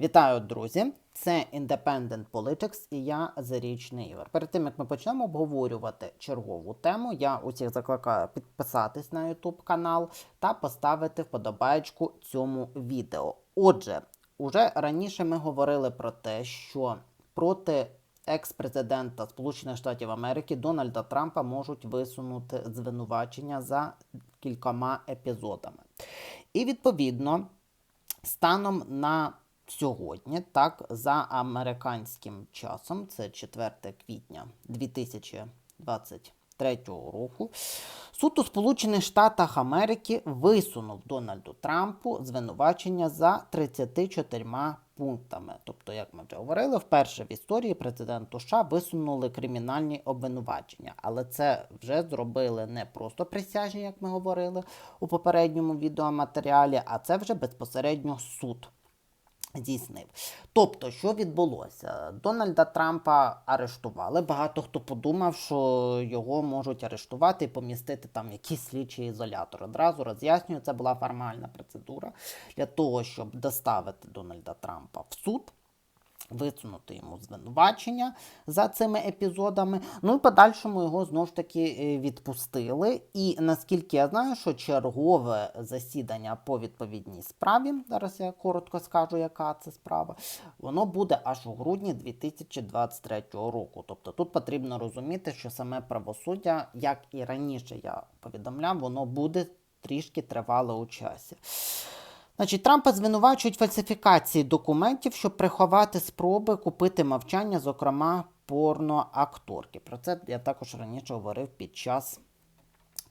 Вітаю, друзі! Це Independent Politics і я Зарічний Ігор. Перед тим як ми почнемо обговорювати чергову тему, я усіх закликаю підписатись на YouTube канал та поставити вподобайку цьому відео. Отже, уже раніше ми говорили про те, що проти екс-президента Сполучених Штатів Америки Дональда Трампа можуть висунути звинувачення за кількома епізодами. І відповідно. Станом на сьогодні, так, за американським часом, це 4 квітня 2023 року, суд у Сполучених Штатах Америки висунув Дональду Трампу звинувачення за 34 пунктами. Тобто, як ми вже говорили, вперше в історії президенту США висунули кримінальні обвинувачення, але це вже зробили не просто присяжні, як ми говорили у попередньому відеоматеріалі, а це вже безпосередньо суд. Здійснив. Тобто, що відбулося? Дональда Трампа арештували. Багато хто подумав, що його можуть арештувати і помістити там якісь якийсь слідчий ізолятор. Одразу роз'яснюю, це була формальна процедура для того, щоб доставити Дональда Трампа в суд. Висунути йому звинувачення за цими епізодами. Ну і подальшому його знову ж таки е, відпустили. І наскільки я знаю, що чергове засідання по відповідній справі, зараз я коротко скажу, яка це справа, воно буде аж у грудні 2023 року. Тобто тут потрібно розуміти, що саме правосуддя, як і раніше я повідомляв, воно буде трішки тривале у часі. Значить, Трампа звинувачують фальсифікації документів, щоб приховати спроби купити мовчання, зокрема порноакторки. Про це я також раніше говорив під час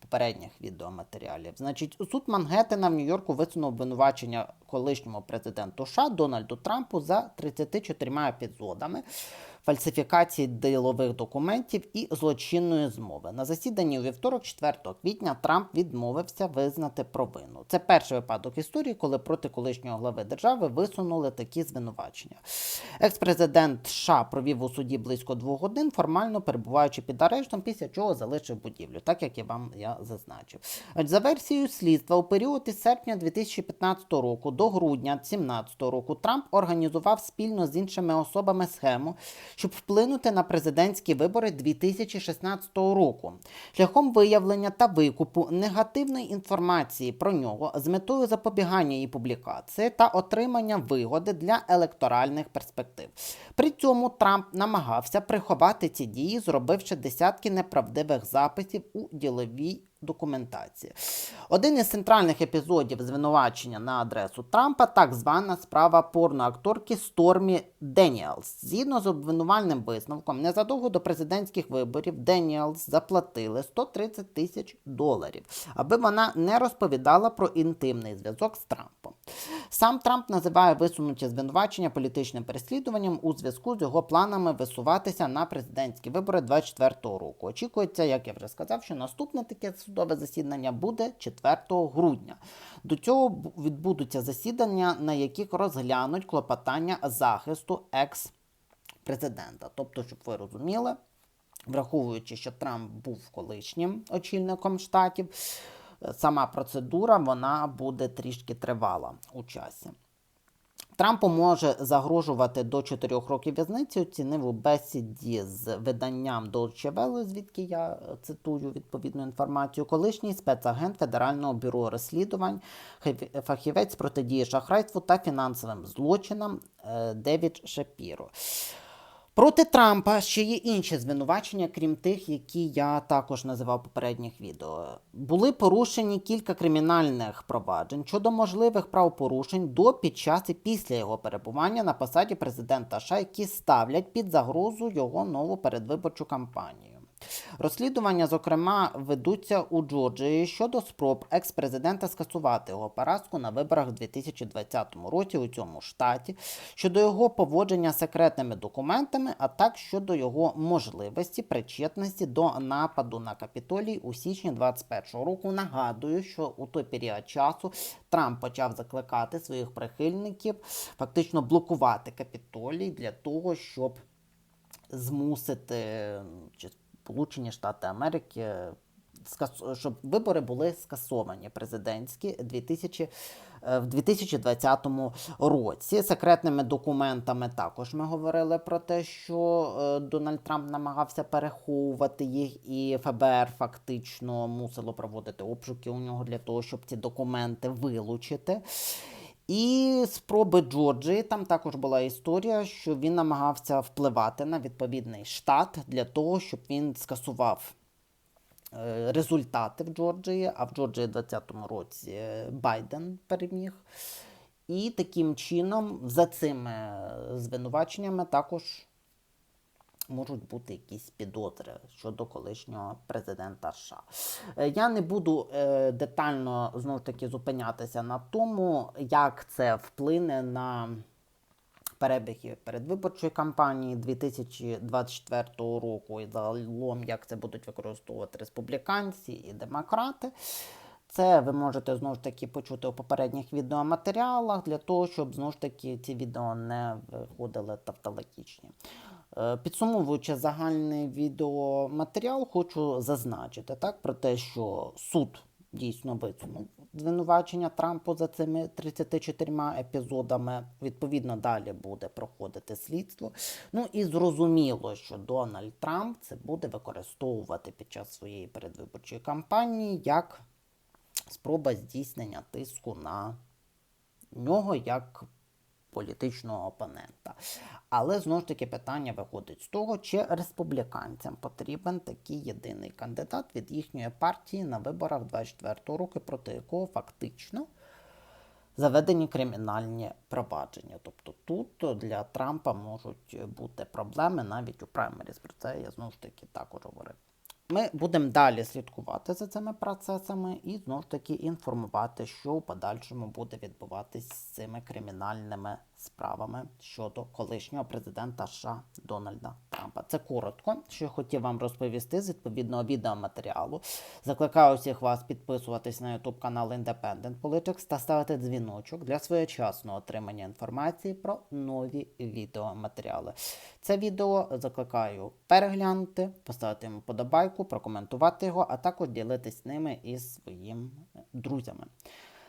попередніх відеоматеріалів. Значить, суд Мангеттена в Нью-Йорку висунув обвинувачення колишньому президенту США Дональду Трампу за 34 епізодами фальсифікації ділових документів і злочинної змови. На засіданні у вівторок, 4 квітня, Трамп відмовився визнати провину. Це перший випадок історії, коли проти колишнього глави держави висунули такі звинувачення. Екс-президент США провів у суді близько двох годин, формально перебуваючи під арештом, після чого залишив будівлю, так як я вам я зазначив. За версією слідства, у період із серпня 2015 року до грудня 2017 року Трамп організував спільно з іншими особами схему, щоб вплинути на президентські вибори 2016 року, шляхом виявлення та викупу негативної інформації про нього з метою запобігання її публікації та отримання вигоди для електоральних перспектив. При цьому Трамп намагався приховати ці дії, зробивши десятки неправдивих записів у діловій документації. Один із центральних епізодів звинувачення на адресу Трампа так звана справа порноакторки Стормі Деніелс. Згідно з обвинувальним висновком, незадовго до президентських виборів Деніелс заплатили 130 тисяч доларів, аби вона не розповідала про інтимний зв'язок з Трампом. Сам Трамп називає висунуті звинувачення політичним переслідуванням у зв'язку з його планами висуватися на президентські вибори 2024 року. Очікується, як я вже сказав, що наступне таке судове засідання буде 4 грудня. До цього відбудуться засідання, на яких розглянуть клопотання захисту екс-президента. Тобто, щоб ви розуміли, враховуючи, що Трамп був колишнім очільником штатів, е, сама процедура вона буде трішки тривала у часі. Трампу може загрожувати до 4 років в'язниці, оцінив у бесіді з виданням Dolce Welle, звідки я цитую відповідну інформацію, колишній спецагент Федерального бюро розслідувань, фахівець протидії шахрайству та фінансовим злочинам е, Девід Шапіро. Проти Трампа ще є інші звинувачення, крім тих, які я також називав попередніх відео. Були порушені кілька кримінальних проваджень щодо можливих правопорушень до, під час і після його перебування на посаді президента США, які ставлять під загрозу його нову передвиборчу кампанію. Розслідування, зокрема, ведуться у Джорджії щодо спроб екс-президента скасувати його поразку на виборах в 2020 році у цьому штаті, щодо його поводження з секретними документами, а так щодо його можливості причетності до нападу на Капітолій у січні 2021 року. Нагадую, що у той період часу Трамп почав закликати своїх прихильників фактично блокувати Капітолій для того, щоб змусити чи Сполучені Штати Америки щоб вибори були скасовані президентські 2000, е, в 2020 році. Секретними документами також ми говорили про те, що е, Дональд Трамп намагався переховувати їх, і ФБР фактично мусило проводити обшуки у нього для того, щоб ці документи вилучити. І спроби Джорджії там також була історія, що він намагався впливати на відповідний штат для того, щоб він скасував е, результати в Джорджії, а в Джорджії 20-му році е, Байден переміг. І таким чином, за цими е, звинуваченнями, також можуть бути якісь підозри щодо колишнього президента США. Е, Я не буду е, детально знову ж таки зупинятися на тому, як це вплине на перебіги передвиборчої кампанії 2024 року і загалом, як це будуть використовувати республіканці і демократи. Це ви можете знову ж таки почути у попередніх відеоматеріалах для того, щоб знову ж таки ці відео не виходили тавтологічні. Е, Підсумовуючи загальний відеоматеріал, хочу зазначити так, про те, що суд дійсно висунув звинувачення Трампу за цими 34 епізодами. Відповідно, далі буде проходити слідство. Ну і зрозуміло, що Дональд Трамп це буде використовувати під час своєї передвиборчої кампанії як спроба здійснення тиску на нього як політичного опонента. Але знову ж таки питання виходить з того, чи республіканцям потрібен такий єдиний кандидат від їхньої партії на виборах 24 року, проти якого фактично заведені кримінальні провадження. Тобто тут для Трампа можуть бути проблеми навіть у праймеріс. Про це я знову ж таки також говорив. Ми будемо далі слідкувати за цими процесами і знову ж таки інформувати, що у подальшому буде відбуватись з цими кримінальними справами щодо колишнього президента США Дональда Трампа. Це коротко, що я хотів вам розповісти з відповідного відеоматеріалу. Закликаю всіх вас підписуватись на YouTube канал Independent Politics та ставити дзвіночок для своєчасного отримання інформації про нові відеоматеріали. Це відео закликаю переглянути, поставити йому подобайку, прокоментувати його, а також ділитись ними із своїми друзями.